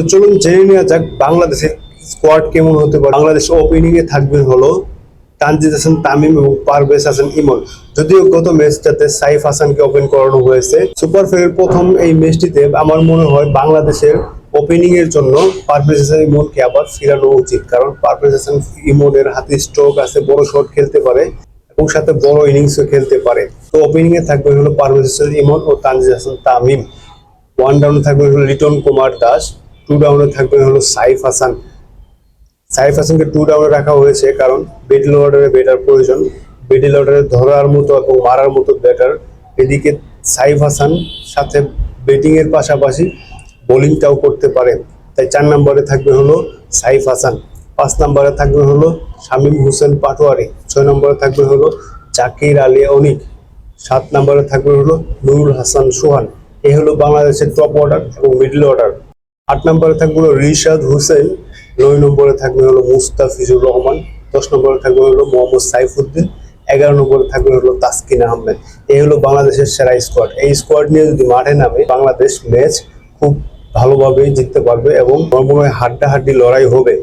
তো চলুন জেনে নেওয়া যাক বাংলাদেশের স্কোয়াড কেমন হতে পারে। বাংলাদেশ ওপেনিং এ থাকবে হলো তানজিদ হাসান, তামিম এবং পারভেজ হাসান, ইমন। যদিও গত ম্যাচটাতে সাইফ হাসানকে ওপেন করানো হয়েছে। সুপার ফেয়ারের প্রথম এই ম্যাচটিতে আমার মনে হয় বাংলাদেশের ওপেনিং এর জন্য পারভেজ হাসান, ইমনকে আবার ফিরানো উচিত। কারণ পারভেজ হাসান, ইমনের হাতে স্ট্রোক আছে, বড় শট খেলতে পারে এবং সাথে বড় ইনিংসও খেলতে পারে। তো ওপেনিং এ থাকবে হলো পারভেজ হাসান, ইমন ও তানজিদ হাসান, তামিম। ওয়ান ডাউনে থাকবে হলো লিটন কুমার দাস। টু ডাউনে থাকবে হলো সাইফ হাসান। সাইফ হাসানকে টু ডাউনে রাখা হয়েছে কারণ মিডল অর্ডারে ব্যাটার প্রয়োজন। মিডল অর্ডারে ধরার মতো এবং মারার মতো ব্যাটার এদিকে সাইফ হাসান সাথে ব্যাটিং এর পাশাপাশি বোলিংটাও করতে পারে। তাই চার নম্বরে থাকবে হলো সাইফ হাসান। পাঁচ নম্বরে থাকবে হলো শামীম হোসেন পাটোয়ারি। ছয় নম্বরে থাকবে হলো জাকির আলী অনিক। সাত নম্বরে থাকবে হলো নুরুল হাসান সোহান। এই হলো বাংলাদেশের টপ অর্ডার এবং মিডল অর্ডার আট নম্বরে থাকবে হলো রিশাদ হুসেন, নয় নম্বরে থাকবে হলো মুস্তাফিজুর রহমান, দশ নম্বরে থাকবে হলো মোহাম্মদ সাইফুদ্দিন, এগারো নম্বরে থাকবে হলো তাসকিন আহমেদ। এই হলো বাংলাদেশের সেরা স্কোয়াড এই স্কোয়াড নিয়ে যদি মাঠে নামে, বাংলাদেশ ম্যাচ খুব ভালোভাবেই জিততে পারবে এবং আমার মনে হয় হাড্ডাহাড্ডি লড়াই হবে।